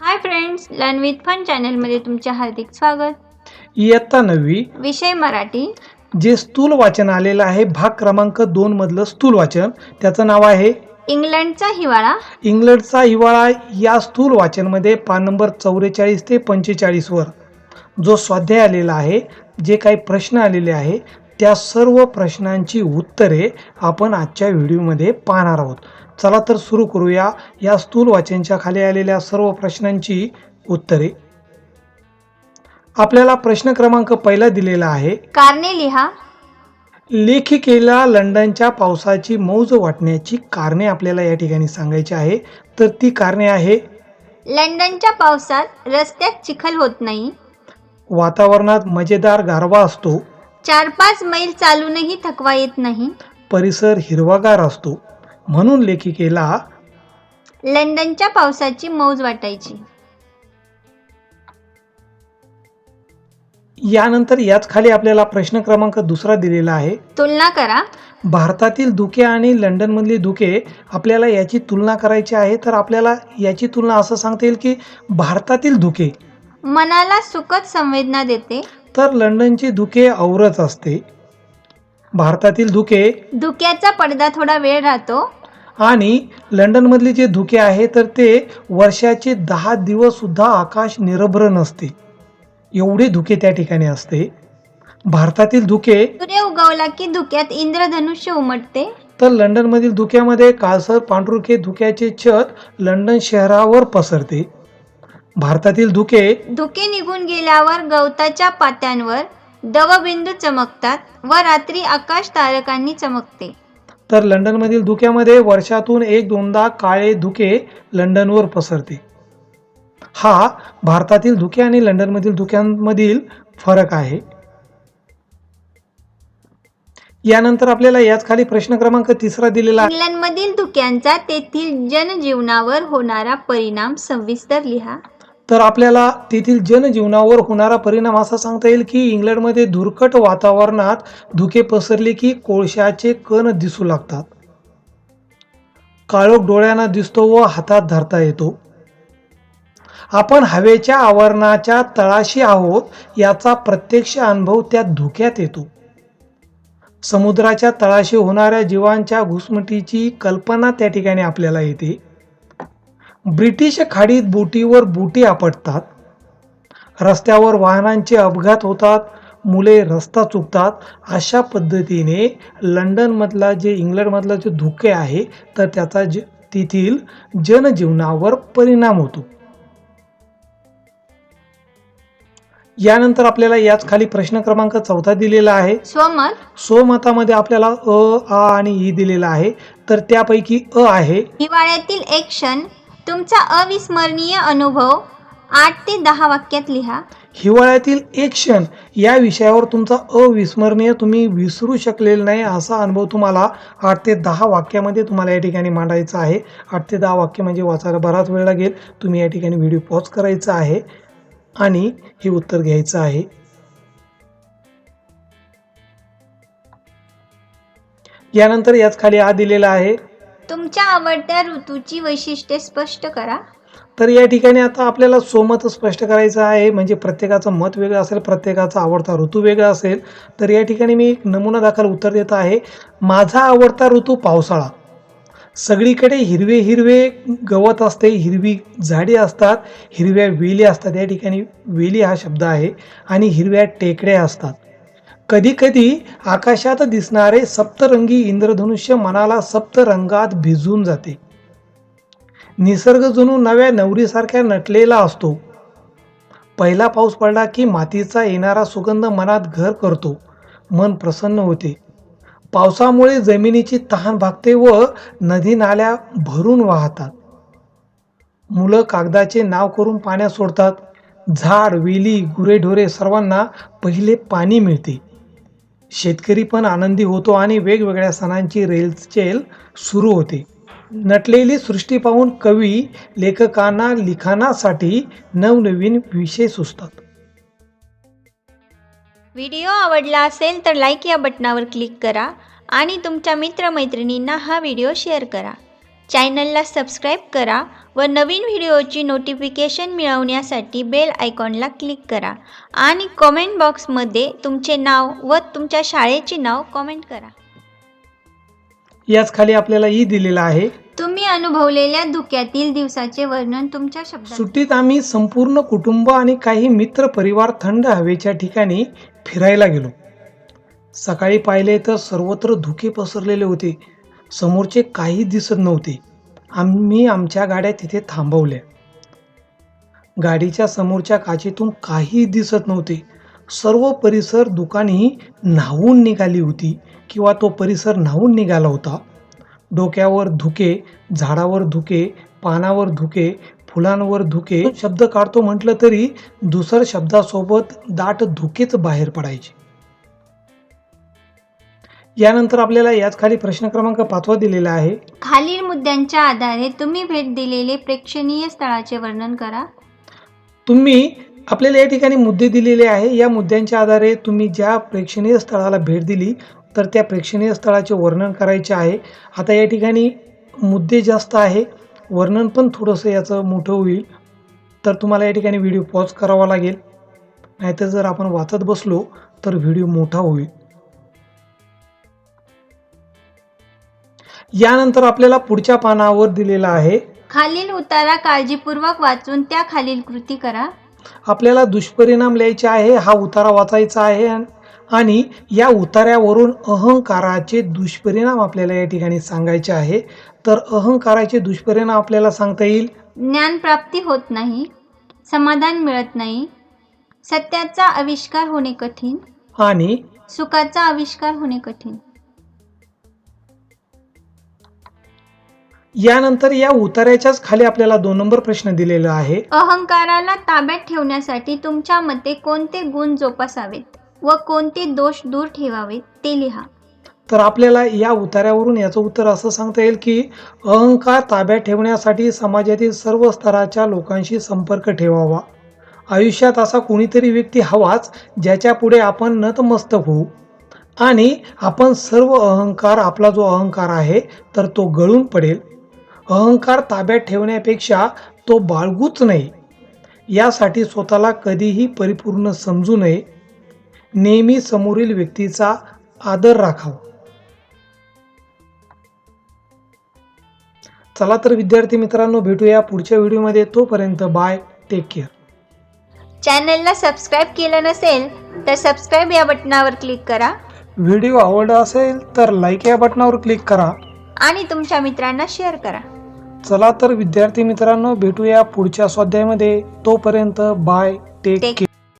Hi friends learn with fun चॅनलमध्ये तुमचे हार्दिक स्वागत. इयत्ता नववी. विषय मराठी. जे स्थूल वाचन आलेलं आहे भाग क्रमांक दोन मधलं स्थूल वाचन. त्याचं नाव आहे? इंग्लंडचा हिवाळा. इंग्लंडचा हिवाळा या स्थूल वाचनमध्ये पान नंबर चौवेचाळीस ते पंचेचाळीस वर. जो स्वाध्याय आलेला आहे जे काही प्रश्न आलेले आहे त्या सर्व प्रश्नांची उत्तरे आपण आजच्या व्हिडिओमध्ये पाहणार आहोत. चला तर सुरू करूया या स्थूल वाचनच्या खाली आलेल्या सर्व प्रश्नांची उत्तरे. आपल्याला प्रश्न क्रमांक पहिला दिलेला आहे. कारणे लिहा. लेखिकेला लंडनच्या पावसाची मौज वाटण्याची कारणे आपल्याला या ठिकाणी सांगायची आहे. तर ती कारणे आहे. लंडनच्या पावसात रस्त्यात चिखल होत नाही. वातावरणात मजेदार गारवा असतो. चार पाच मैल चालूनही थकवा येत नाही. परिसर हिरवागार असतो. म्हणून लेखिकेला लंडनच्या पावसाची मौज वाटायची. यानंतर याच खाली आपल्याला प्रश्न क्रमांक दुसरा दिलेला आहे. तुलना करा. भारतातील धुके आणि लंडनमधली धुके आपल्याला याची तुलना करायची आहे. तर आपल्याला याची तुलना असं सांगता येईल की भारतातील धुके मनाला सुखद संवेदना देते. तर लंडनची धुके औरच असते. भारतातील धुके धुक्याचा पडदा थोडा वेळ राहतो. आणि लंडनमधले जे धुके आहे तर ते वर्षाचे दहा दिवस सुद्धा आकाश निरभ्र नसते. एवढे धुके त्या ठिकाणी असते. भारतातील धुके सूर्य उगवला की धुक्यात इंद्रधनुष्य उमटते? तर लंडनमधील धुक्यामध्ये काळसर पांढरुखे धुक्याचे छत लंडन शहरावर पसरते. भारतातील धुके धुके निघून गेल्यावर गवताच्या पात्यांवर दवबिंदू चमकतात व रात्री आकाश तारकांनी चमकते. तर लंडनमधील धुक्यामध्ये वर्षातून एक दोनदा काळे धुके लंडनवर पसरते. हा भारतातील धुके आणि लंडनमधील धुक्यांमधील फरक आहे. यानंतर आपल्याला याच खाली प्रश्न क्रमांक तिसरा दिलेला आहे. इंग्लंडमधील धुक्यांचा तेथील जनजीवनावर होणारा परिणाम सविस्तर लिहा. तर आपल्याला तेथील जनजीवनावर होणारा परिणाम असा सांगता येईल की इंग्लंडमध्ये धुरकट वातावरणात धुके पसरले की कोळशाचे कण दिसू लागतात. काळोख डोळ्यांना दिसतो व हातात धरता येतो. आपण हवेच्या आवरणाच्या तळाशी आहोत याचा प्रत्यक्ष अनुभव त्या धुक्यात येतो. समुद्राच्या तळाशी होणाऱ्या जीवांच्या घुसमटीची कल्पना त्या ठिकाणी आपल्याला येते. ब्रिटिश खाडीत बोटीवर बोटी आपटतात. रस्त्यावर वाहनांचे अपघात होतात मुले रस्ता चुकतात. अशा पद्धतीने लंडनमधला जे इंग्लंडमधला जे धुके आहे तर त्याचा ज तेथील जनजीवनावर परिणाम होतो. यानंतर आपल्याला याच खाली प्रश्न क्रमांक चौथा दिलेला आहे. स्वमत स्वमतामध्ये आपल्याला अ आ आणि ई दिलेला आहे. तर त्यापैकी अ आहे. हिवाळ्यातील एक क्षण तुमचा अविस्मरणीय अनुभव आठ ते दहा वाक्यात लिहा. हिवाळ्यातील एक क्षण या विषयावर तुमचा अविस्मरणीय तुम्ही विसरू शकलेला नाही असा अनुभव तुम्हाला आठ ते दहा वाक्यामध्ये तुम्हाला या ठिकाणी मांडायचा आहे. आठ ते दहा वाक्य म्हणजे वाचायला बराच वेळ लागेल. तुम्ही या ठिकाणी व्हिडिओ पॉज करायचा आहे आणि हे उत्तर घ्यायचं आहे. यानंतर याच खाली आ दिलेला आहे. तुमच्या आवडत्या ऋतूची वैशिष्ट्ये स्पष्ट करा. तर या ठिकाणी आता आपल्याला स्वमत स्पष्ट करायचं आहे म्हणजे प्रत्येकाचं मत वेगळं असेल प्रत्येकाचा आवडता ऋतू वेगळा असेल तर या ठिकाणी मी एक नमुना दाखल उत्तर देत आहे. माझा आवडता ऋतू पावसाळा. सगळीकडे हिरवे हिरवे गवत असते हिरवी झाडे असतात हिरव्या वेली असतात या ठिकाणी वेली हा शब्द आहे आणि हिरव्या टेकड्या असतात. कधीकधी आकाशात दिसणारे सप्तरंगी इंद्रधनुष्य मनाला सप्तरंगात भिजून जाते. निसर्ग जणू नव्या नवरीसारख्या नटलेला असतो. पहिला पाऊस पडला की मातीचा येणारा सुगंध मनात घर करतो. मन प्रसन्न होते. पावसामुळे जमिनीची तहान भागते व नदी नाल्या भरून वाहतात. मुलं कागदाचे नाव करून पाण्यात सोडतात. झाड वेली गुरेढोरे सर्वांना पहिले पाणी मिळते. शेतकरी पण आनंदी होतो आणि वेगवेगळ्या सणांची रेलचेल सुरू होते. नटलेली सृष्टी पाहून कवी लेखकांना लिखाणासाठी नवनवीन विषय सुचतात. व्हिडिओ आवडला असेल तर लाईक या बटनावर क्लिक करा आणि तुमच्या मित्रमैत्रिणींना हा व्हिडिओ शेअर करा. चॅनलला सबस्क्राईब करा व नवीन व्हिडिओची नोटिफिकेशन मिळवण्यासाठी बेल आयकॉनला क्लिक करा आणि कॉमेंट बॉक्समध्ये तुमचे नाव व तुमच्या शाळेचे नाव कॉमेंट करा. याच खाली आपल्याला ई दिलेला आहे. तुम्ही अनुभवलेल्या धुक्यातील दिवसाचे वर्णन तुमच्या शब्दात. सुट्टीत आम्ही संपूर्ण कुटुंब आणि काही मित्र परिवार थंड हवेच्या ठिकाणी फिरायला गेलो. सकाळी पाहिले तर सर्वत्र धुके पसरलेले होते. समोरचे काही दिसत नव्हते. आम्ही आमच्या गाड्या तिथे थांबवल्या. गाडीच्या समोरच्या काचेतून काही दिसत नव्हते. सर्व परिसर दुकाने न्हावून निघाली होती किंवा तो परिसर न्हावून निघाला होता. डोक्यावर धुके झाडावर धुके पानावर धुके फुलांवर धुके शब्द काढतो म्हटलं तरी दुसऱ्या शब्दासोबत दाट धुकेच बाहेर पडायचे. यानंतर आपल्याला याच खाली प्रश्न क्रमांक पाचवा दिलेला आहे. खालील मुद्द्यांच्या आधारे तुम्ही भेट दिलेले प्रेक्षणीय स्थळाचे वर्णन करा. तुम्ही आपल्याला या ठिकाणी मुद्दे दिलेले आहे. या मुद्द्यांच्या आधारे तुम्ही ज्या प्रेक्षणीय स्थळाला भेट दिली तर त्या प्रेक्षणीय स्थळाचे वर्णन करायचे आहे. आता या ठिकाणी मुद्दे जास्त आहे. वर्णन पण थोडंसं याचं मोठं होईल. तर तुम्हाला या ठिकाणी व्हिडिओ पॉज करावा लागेल. नाहीतर जर आपण वाचत बसलो तर व्हिडिओ मोठा होईल. यानंतर आपल्याला पुढच्या पानावर दिलेला आहे. खालील उतारा काळजीपूर्वक वाचून त्या खालील कृती करा. आपल्याला दुष्परिणाम लिहायचे आहे हा उतारा वाचायचा आहे आणि या उतार्यावरून अहंकाराचे दुष्परिणाम आपल्याला या ठिकाणी सांगायचे आहे. तर अहंकाराचे दुष्परिणाम आपल्याला सांगता येईल. ज्ञानप्राप्ती होत नाही समाधान मिळत नाही सत्याचा आविष्कार होणे कठीण आणि सुखाचा आविष्कार होणे कठीण. यानंतर या उतार्याच्याच खाली आपल्याला दोन नंबर प्रश्न दिलेला आहे. अहंकाराला ताब्यात ठेवण्यासाठी तुमच्या मते कोणते गुण जोपासावेत व कोणते दोष दूर ठेवावेत ते लिहा. तर आपल्याला या उतार्यावरून याचं उत्तर असं सांगता येईल की अहंकार ताब्यात ठेवण्यासाठी समाजातील सर्व स्तराच्या लोकांशी संपर्क ठेवावा. आयुष्यात असा कोणीतरी व्यक्ती हवाच ज्याच्या पुढे आपण नतमस्तक होऊ. आणि आपण सर्व अहंकार आपला जो अहंकार आहे तर तो गळून पडेल. अहंकार ताब्यात ठेवण्यापेक्षा तो बाळगूच नाही यासाठी स्वतःला कधीही परिपूर्ण समजू नये. नेहमी समोरील व्यक्तीचा आदर राखावा. चला तर विद्यार्थी मित्रांनो भेटूया पुढच्या व्हिडिओमध्ये. तोपर्यंत बाय टेक केअर चॅनलला सबस्क्राईब केलं नसेल तर सबस्क्राईब या बटनावर क्लिक करा. व्हिडिओ आवडला असेल तर लाईक या बटनावर क्लिक करा. आणि तुमच्या मित्रांना शेअर करा. चला तर विद्यार्थी मित्रांनो भेटूया पुढच्या स्वाध्यायामध्ये. तोपर्यंत बाय टेक केअर.